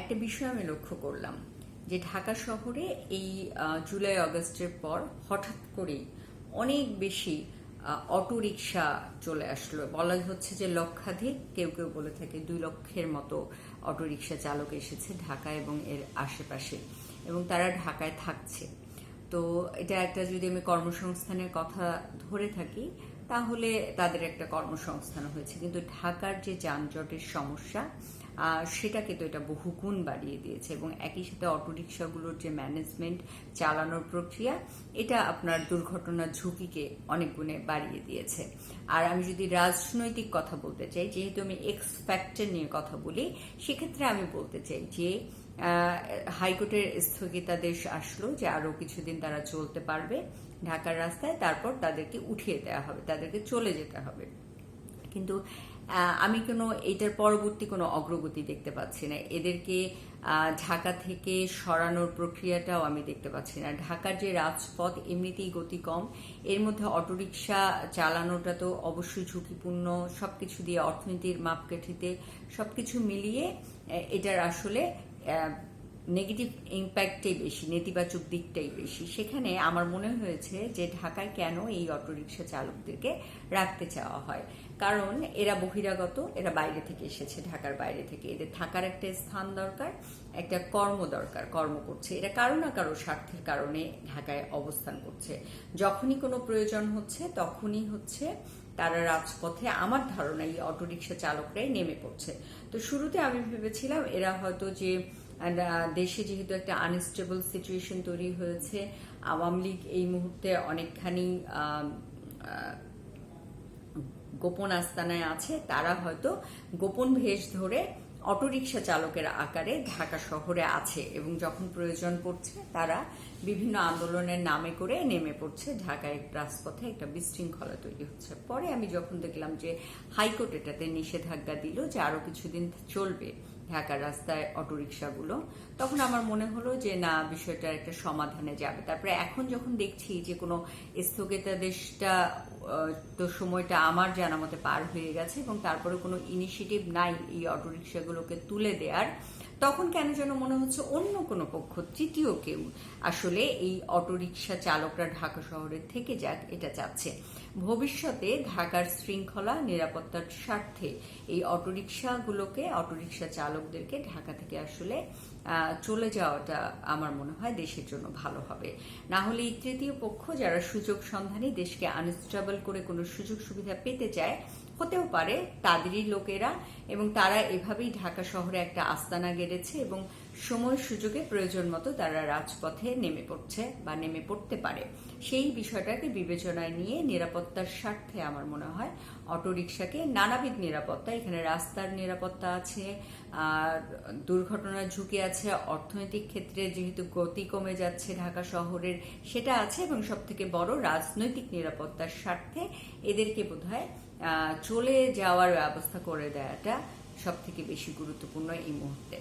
একটা বিষয় আমি লক্ষ্য করলাম, যে ঢাকা শহরে এই জুলাই, আগস্টের পর হঠাৎ করেই অনেক বেশি অটো রিক্সা চলে আসলো। বলা হচ্ছে যে লক্ষাধিক, কেউ কেউ বলে থাকে দুই লক্ষের মতো অটো রিক্সা চালক এসেছে ঢাকা এবং এর আশেপাশে এবং তারা ঢাকায় থাকছে। তো এটা একটা যদি আমি কর্মসংস্থানের কথা ধরে থাকি তাহলে তাদের একটা কর্মসংস্থান হয়েছে। কিন্তু ঢাকার যে যানজটের সমস্যা সেটাকে তো এটা বহুগুণ বাড়িয়ে দিয়েছে এবং একই সাথে অটোরিকশাগুলোর যে ম্যানেজমেন্ট চালানোর প্রক্রিয়া, এটা আপনার দুর্ঘটনার ঝুঁকিকে অনেক গুণে বাড়িয়ে দিয়েছে। আর আমি যদি রাজনৈতিক কথা বলতে চাই, যেহেতু আমি এক্স ফ্যাক্টর নিয়ে কথা বলি, সেক্ষেত্রে আমি বলতে চাই যে হাইকোর্টের স্থগিতাদেশ আসলো যে আরও কিছুদিন তারা চলতে পারবে। ঢাকার রাস্তায় তারপর তাদেরকে উঠিয়ে দেওয়া হবে, তাদেরকে চলে যেতে হবে। কিন্তু আমি কোনো, এটার পরবর্তী কোনো অগ্রগতি দেখতে পাচ্ছি না। এদেরকে ঢাকা থেকে সরানোর প্রক্রিয়াটাও আমি দেখতে পাচ্ছি না। ঢাকার যে রাজপথ, এমনিতেই গতি কম। এর মধ্যে অটোরিকশা চালানোটা তো অবশ্যই ঝুঁকিপূর্ণ। সবকিছু দিয়ে অর্থনীতির মাপকাঠিতে সবকিছু মিলিয়ে এটার আসলে নেগেটিভ ইম্প্যাক্টটাই বেশি, নেতিবাচক দিকটাই বেশি। সেখানে আমার মনে হয়েছে যে ঢাকায় কেন এই অটোরিকশা চালকদেরকে রাখতে চাওয়া হয়? কারণ এরা বহিরাগত, এরা বাইরে থেকে এসেছে, ঢাকার বাইরে থেকে। এদের থাকার একটা স্থান দরকার, একটা কর্ম দরকার, কর্ম করছে। এরা কারও না কারও স্বার্থের কারণে ঢাকায় অবস্থান করছে। যখনই কোনো প্রয়োজন হচ্ছে, তখনই হচ্ছে তারা রাজপথে, আমার ধারণা, এই অটোরিকশা চালকরাই নেমে পড়ছে। তো শুরুতে আমি ভেবেছিলাম এরা হয়তো যে দেশে যেহেতু একটা আনস্টেবল সিচুয়েশন তৈরি হয়েছে, আওয়ামী লীগ এই মুহূর্তে অনেকখানি গোপন আস্তানায় আছে। তারা হয়তো গোপন ভেষ ধরে অটোরিকশা চালকের আকারে ঢাকা শহরে আছে এবং যখন প্রয়োজন পড়ছে, তারা বিভিন্ন আন্দোলনের নামে করে নেমে পড়ছে। ঢাকায় রাজপথে একটা বিশৃঙ্খলা তৈরি হচ্ছে। পরে আমি যখন দেখলাম যে হাইকোর্ট এটাতে নিষেধাজ্ঞা দিল যে আরও কিছুদিন চলবে ঢাকার রাস্তায় অটোরিকশাগুলো, তখন আমার মনে হলো যে, না বিষয়টা একটা সমাধানে যাবে। তারপরে এখন যখন দেখছি যে, কোনো স্থগিতাদেশটা তো সময়টা আমার জানা মতে পার হয়ে গেছে এবং তারপরে কোনো ইনিশিয়েটিভ নাই এই অটোরিকশাগুলোকে তুলে দেওয়ার তখন কেন যেন মনে হচ্ছে অন্য কোনো পক্ষ, তৃতীয় কেউ। আসলে এই অটোরিকশা চালকরা ঢাকা শহরে থেকে যাক, এটা চাচ্ছে। ভবিষ্যতে ঢাকার শৃঙ্খলা, নিরাপত্তার স্বার্থে এই অটোরিকশাগুলোকে, অটোরিকশা চালকদেরকে ঢাকা থেকে আসলে চলে যাওয়াটা আমার মনে হয় দেশের জন্য ভালো হবে। না হলে তৃতীয় পক্ষ যারা সুযোগ সন্ধানী দেশকে আনস্টেবল করে কোনো সুযোগ সুবিধা পেতে চায়, হতেও পারে, তাদেরই লোকেরা এবং তারা এভাবেই ঢাকা শহরে একটা আস্তানা গেড়েছে এবং সময় সুযোগে প্রয়োজন মতো তারা রাজপথে নেমে পড়ছে বা নেমে পড়তে পারে। সেই বিষয়টাকে বিবেচনায় নিয়ে নিরাপত্তার স্বার্থে আমার মনে হয় অটোরিকশাকে নানাবিধ নিরাপত্তা, এখানে রাস্তার নিরাপত্তা আছে, আর দুর্ঘটনার ঝুঁকি আছে অর্থনৈতিক ক্ষেত্রে যেহেতু গতি কমে যাচ্ছে ঢাকা শহরের, সেটা আছে এবং সব থেকে বড় রাজনৈতিক নিরাপত্তার স্বার্থে এদেরকে বোধহয় চলে যাওয়ার ব্যবস্থা করে দেওয়াটা সব থেকে বেশি গুরুত্বপূর্ণ এই মুহূর্তে।